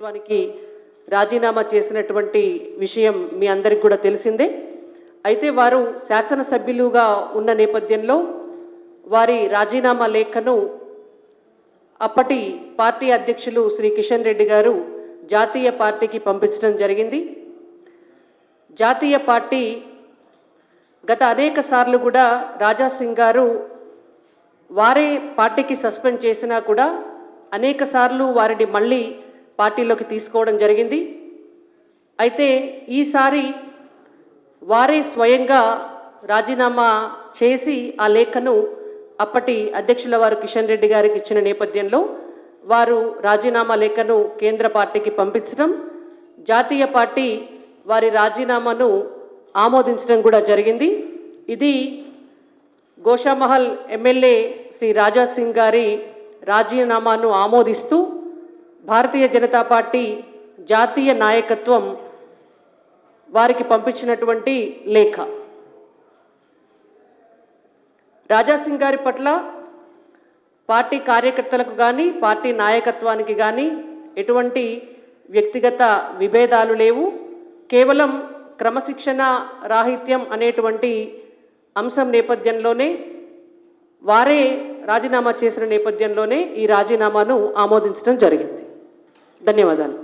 ప్రభుత్వానికి రాజీనామా చేసినటువంటి విషయం మీ అందరికి కూడా తెలిసిందే. అయితే వారు శాసనసభ్యులుగా ఉన్న నేపథ్యంలో వారి రాజీనామా లేఖను అప్పటి పార్టీ అధ్యక్షులు శ్రీ కిషన్ రెడ్డి గారు జాతీయ పార్టీకి పంపించడం జరిగింది. జాతీయ పార్టీ గత అనేక సార్లు కూడా రాజాసింగ్ గారు వారే పార్టీకి సస్పెండ్ చేసినా కూడా అనేక సార్లు వారిని మళ్ళీ పార్టీలోకి తీసుకోవడం జరిగింది. అయితే ఈసారి వారే స్వయంగా రాజీనామా చేసి ఆ లేఖను అప్పటి అధ్యక్షుల వారు కిషన్ రెడ్డి గారికి ఇచ్చిన నేపథ్యంలో వారు రాజీనామా లేఖను కేంద్ర పార్టీకి పంపించడం జాతీయ పార్టీ వారి రాజీనామాను ఆమోదించడం కూడా జరిగింది. ఇది గోషామహల్ ఎమ్మెల్యే శ్రీ రాజాసింగ్ గారి రాజీనామాను ఆమోదిస్తూ భారతీయ జనతా పార్టీ జాతీయ నాయకత్వం వారికి పంపించినటువంటి లేఖ. రాజాసింగ్ గారి పట్ల పార్టీ కార్యకర్తలకు కానీ పార్టీ నాయకత్వానికి కానీ ఎటువంటి వ్యక్తిగత విభేదాలు లేవు. కేవలం క్రమశిక్షణ రాహిత్యం అనేటువంటి అంశం నేపథ్యంలోనే వారే రాజీనామా చేసిన నేపథ్యంలోనే ఈ రాజీనామాను ఆమోదించడం జరిగింది. ధన్యవాదాలు